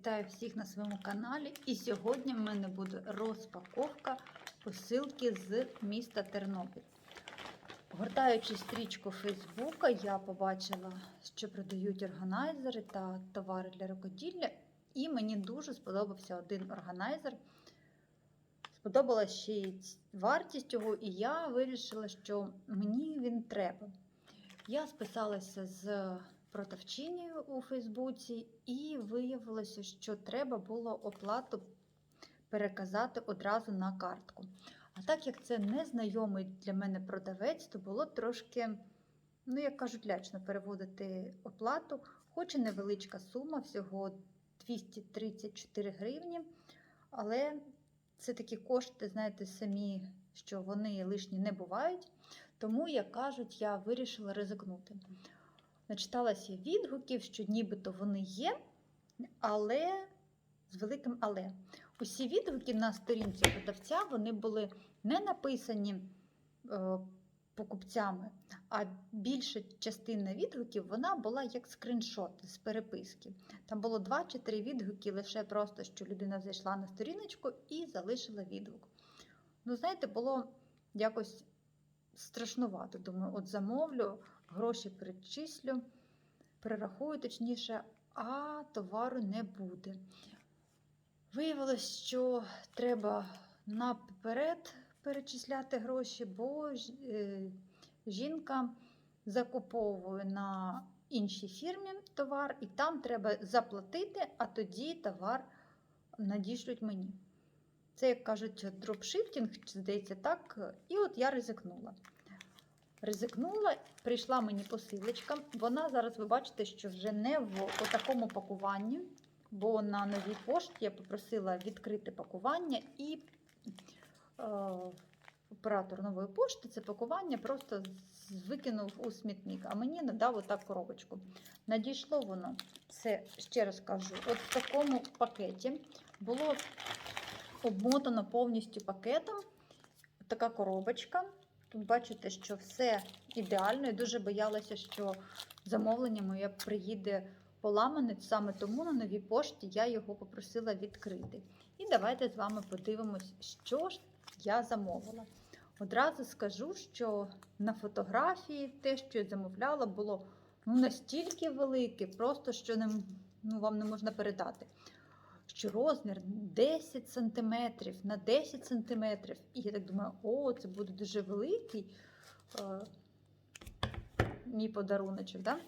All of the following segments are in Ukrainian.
Вітаю всіх на своєму каналі. І сьогодні в мене буде розпаковка посилки з міста Тернопіль. Гортаючи стрічку Фейсбука, я побачила, що продають органайзери та товари для рукоділля. І мені дуже сподобався один органайзер. Сподобалась ще й вартість його, і я вирішила, що мені він треба. Я списалася з продавчинею у Фейсбуці, і виявилося, що треба було оплату переказати одразу на картку. А так як це незнайомий для мене продавець, то було трошки, ну як кажуть, лячно переводити оплату, хоч і невеличка сума, всього 234 гривні. Але це такі кошти, знаєте, самі, що вони лишні не бувають. Тому, як кажуть, я вирішила ризикнути. Начиталася відгуків, що нібито вони є, але з великим але. Усі відгуки на сторінці продавця вони були не написані е, покупцями, а більша частина відгуків вона була як скріншот з переписки. Там було два чи три відгуки, лише просто що людина зайшла на сторіночку і залишила відгук. Ну, знаєте, було якось страшнувато. Думаю, от замовлю, гроші перечислю, перерахую точніше, а товару не буде. Виявилось, що треба наперед перечисляти гроші, бо е, жінка закуповує на іншій фірмі товар, і там треба заплатити, а тоді товар надішлють мені. Це, як кажуть, дропшифтінг, здається так. І от я ризикнула. Ризикнула, прийшла мені посилочка. Вона зараз ви бачите, що вже не в такому пакуванні, бо на новій пошті я попросила відкрити пакування і е, оператор нової пошти це пакування просто викинув у смітник, а мені надав отак коробочку. Надійшло воно, це ще раз кажу, от в такому пакеті було обмотано повністю пакетом. Така коробочка. Тут бачите, що все ідеально. Я дуже боялася, що замовлення моє приїде поламане. Саме тому на новій пошті я його попросила відкрити. І давайте з вами подивимось, що ж я замовила. Одразу скажу, що на фотографії те, що я замовляла, було ну, настільки велике, просто що не, ну, вам не можна передати що розмір 10 см на 10 см. І я так думаю, о, це буде дуже великий е, мій подаруночок. Да?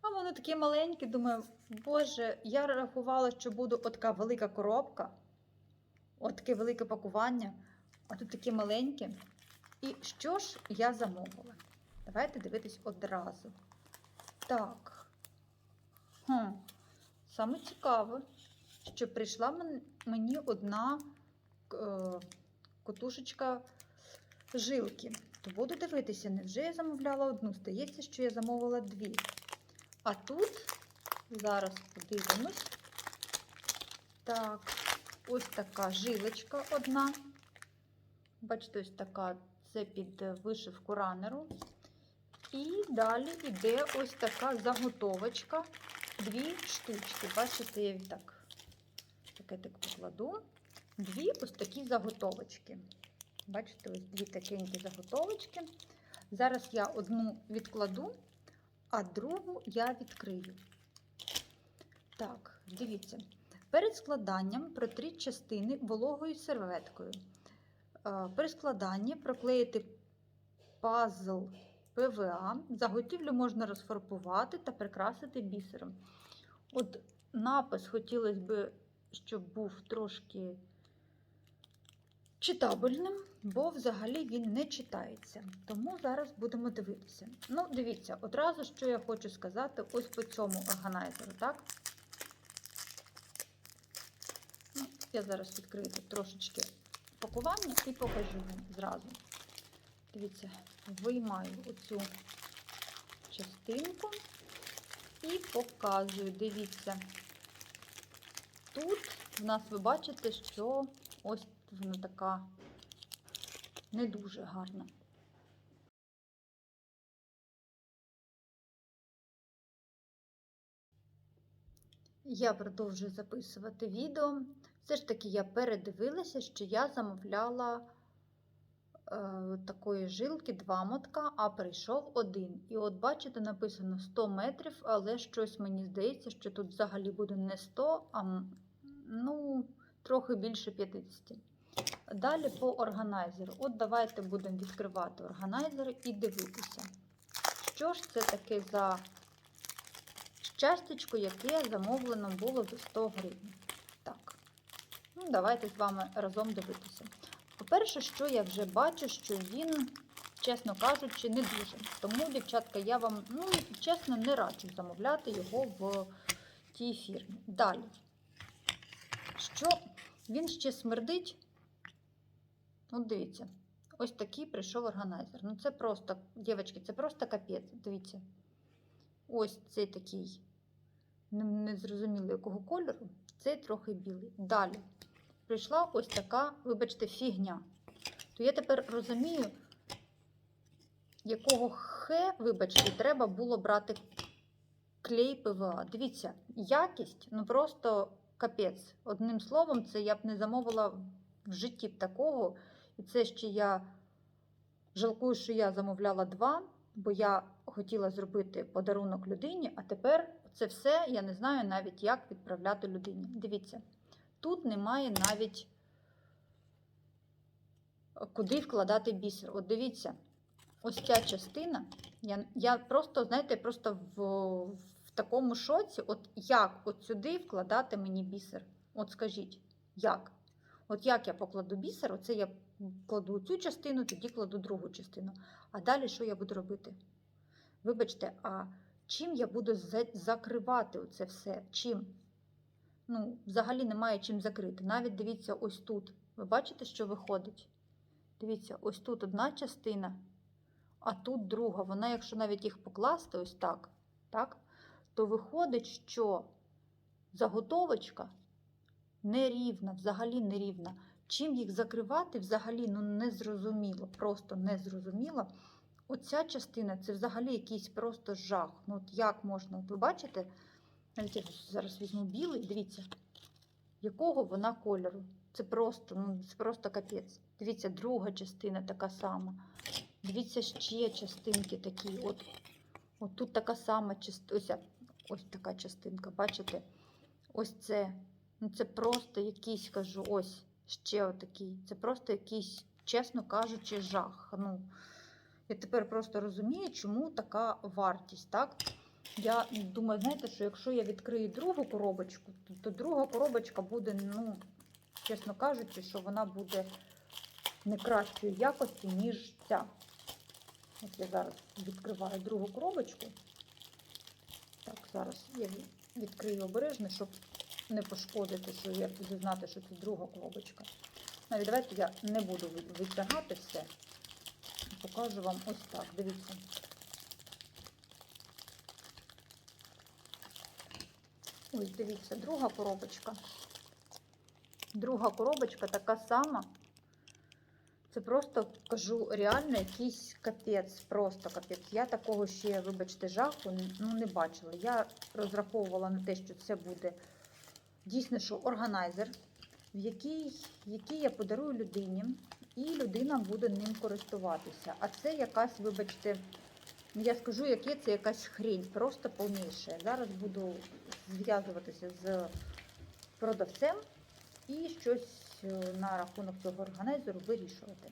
А вони такі маленькі, думаю, боже, я рахувала, що буде така велика коробка, от таке велике пакування, а тут такі маленькі. І що ж я замовила? Давайте дивитись одразу. Так. Хм. Саме цікаве, що прийшла мені одна е, котушечка жилки. То буду дивитися, невже я замовляла одну? Здається, що я замовила дві. А тут зараз подивимось. Так, ось така жилочка одна. Бачите, ось така це під вишивку ранеру. І далі йде ось така заготовочка. Дві штучки. Бачите, я так пакетик покладу. Дві ось такі заготовочки. Бачите, ось дві такенькі заготовочки. Зараз я одну відкладу, а другу я відкрию. Так, дивіться. Перед складанням протріть частини вологою серветкою. Е, При складанні проклеїти пазл ПВА. Заготівлю можна розфарбувати та прикрасити бісером. От напис хотілося б, щоб був трошки читабельним, бо взагалі він не читається. Тому зараз будемо дивитися. Ну, дивіться, одразу що я хочу сказати ось по цьому органайзеру, так? Ну, я зараз відкрию тут трошечки пакування і покажу вам зразу. Дивіться, виймаю оцю частинку і показую. Дивіться. Тут в нас ви бачите, що ось вона така не дуже гарна. Я продовжую записувати відео. Все ж таки я передивилася, що я замовляла такої жилки два мотка, а прийшов один. І от бачите, написано 100 метрів, але щось мені здається, що тут взагалі буде не 100, а ну, трохи більше 50. Далі по органайзеру. От давайте будемо відкривати органайзер і дивитися, що ж це таке за щастячко, яке замовлено було за 100 гривень. Так, ну, давайте з вами разом дивитися. По-перше, що я вже бачу, що він, чесно кажучи, не дуже. Тому, дівчатка, я вам, ну, чесно, не раджу замовляти його в тій фірмі. Далі, що він ще смердить. От дивіться, ось такий прийшов органайзер. Ну, це просто, дівчатки, це просто капець. Дивіться. Ось цей такий не- незрозуміло якого кольору, цей трохи білий. Далі прийшла ось така, вибачте, фігня. То я тепер розумію, якого хе, вибачте, треба було брати клей ПВА. Дивіться, якість, ну просто капець. Одним словом, це я б не замовила в житті б такого. І це ще я жалкую, що я замовляла два, бо я хотіла зробити подарунок людині, а тепер це все я не знаю навіть, як відправляти людині. Дивіться, тут немає навіть е, куди вкладати бісер. От дивіться, ось ця частина. Я, я просто, знаєте, просто в, в такому шоці, от як от сюди вкладати мені бісер? От скажіть, як? От як я покладу бісер, оце я кладу цю частину, тоді кладу другу частину. А далі що я буду робити? Вибачте, а чим я буду за- закривати оце все? Чим? Ну, взагалі немає чим закрити. Навіть дивіться, ось тут. Ви бачите, що виходить? Дивіться, ось тут одна частина, а тут друга. Вона, якщо навіть їх покласти ось так, так, то виходить, що заготовочка нерівна, взагалі нерівна. Чим їх закривати, взагалі ну, незрозуміло, просто незрозуміло. Оця частина це взагалі якийсь просто жах. Ну, от як можна? Ви бачите? Я зараз візьму білий, дивіться, якого вона кольору. Це просто, ну, це просто капець. Дивіться, друга частина така сама. Дивіться, ще частинки такі. От, от тут така сама частина. Ось така частинка, бачите? Ось це. Ну, це просто якийсь, кажу, ось ще отакий. Це просто якийсь, чесно кажучи, жах. Ну, я тепер просто розумію, чому така вартість, так? Я думаю, знаєте, що якщо я відкрию другу коробочку, то, друга коробочка буде, ну, чесно кажучи, що вона буде не кращої якості, ніж ця. Ось я зараз відкриваю другу коробочку. Так, зараз я відкрию обережно, щоб не пошкодити, що я буду знати, що це друга коробочка. Навіть давайте я не буду витягати все. Покажу вам ось так. Дивіться. Ось, дивіться, друга коробочка. Друга коробочка така сама. Це просто кажу, реально якийсь капець, просто капець. Я такого ще, вибачте, жаху ну, не бачила. Я розраховувала на те, що це буде дійсно, що органайзер, в який, який я подарую людині, і людина буде ним користуватися. А це якась, вибачте, я скажу, яке це якась хрень, просто повніше. Зараз буду зв'язуватися з продавцем і щось е, на рахунок цього органайзеру вирішувати.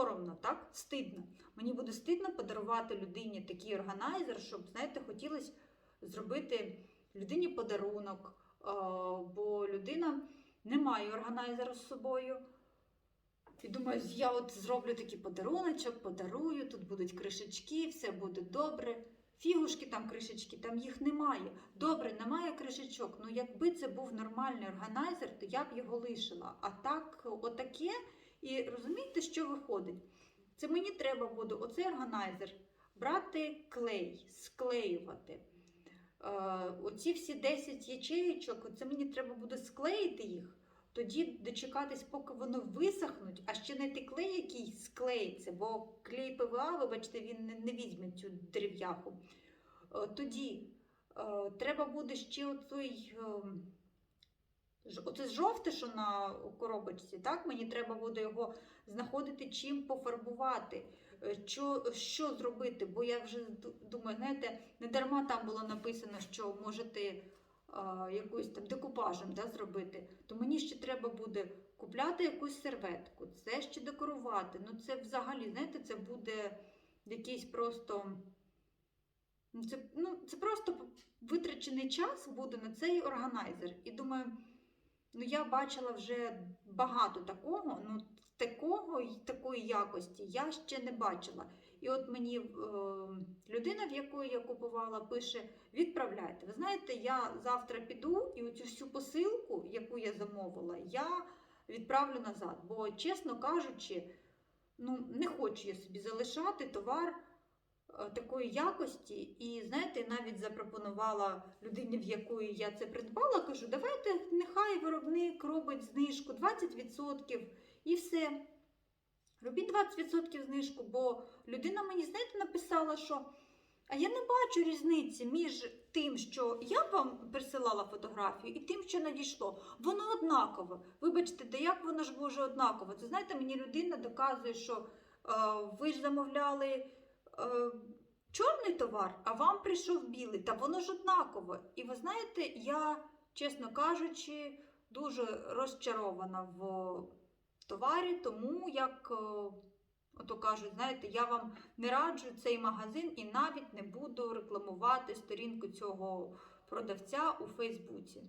Соромно, так? Стидно. Мені буде стидно подарувати людині такий органайзер, щоб, знаєте, хотілося зробити людині подарунок, бо людина не має органайзера з собою. І думаю, я от зроблю такий подаруночок, подарую, тут будуть кришечки, все буде добре. Фігушки там кришечки, там їх немає. Добре, немає кришечок. Ну якби це був нормальний органайзер, то я б його лишила. А так, отаке. І розумієте, що виходить? Це мені треба буде оцей органайзер брати клей, склеювати. Е, оці всі 10 ячеїчок, це мені треба буде склеїти їх. Тоді дочекатись, поки воно висохнуть, а ще знайти клей, який склеїться, бо клей ПВА, вибачте, він не, не візьме цю дерев'яху. Е, Тоді е, треба буде ще оцей, ж- оце жовте, що на коробочці, так? Мені треба буде його знаходити, чим пофарбувати. Е, Що, що зробити? Бо я вже думаю, знаєте, не дарма там було написано, що можете а, якусь там декупажем да, зробити, то мені ще треба буде купляти якусь серветку, це ще декорувати. Ну це взагалі, знаєте, це буде якийсь просто. Ну, це, ну, це просто витрачений час буде на цей органайзер. І думаю, ну я бачила вже багато такого, ну такого й такої якості я ще не бачила. І от мені е, людина, в якої я купувала, пише: відправляйте. Ви знаєте, я завтра піду і оцю всю посилку, яку я замовила, я відправлю назад. Бо, чесно кажучи, ну не хочу я собі залишати товар такої якості. І знаєте, навіть запропонувала людині, в якої я це придбала, кажу, давайте нехай виробник робить знижку 20% і все. Робіть 20% знижку, бо людина мені, знаєте, написала, що а я не бачу різниці між тим, що я вам присилала фотографію, і тим, що надійшло. Воно однакове. Вибачте, де як воно ж може однаково? Це знаєте, мені людина доказує, що е, ви ж замовляли е, чорний товар, а вам прийшов білий, та воно ж однакове. І ви знаєте, я, чесно кажучи, дуже розчарована в товарі, тому як, е, ото кажуть, знаєте, я вам не раджу цей магазин і навіть не буду рекламувати сторінку цього продавця у Фейсбуці.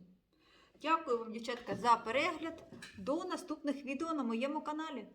Дякую вам, дівчатка, за перегляд. До наступних відео на моєму каналі.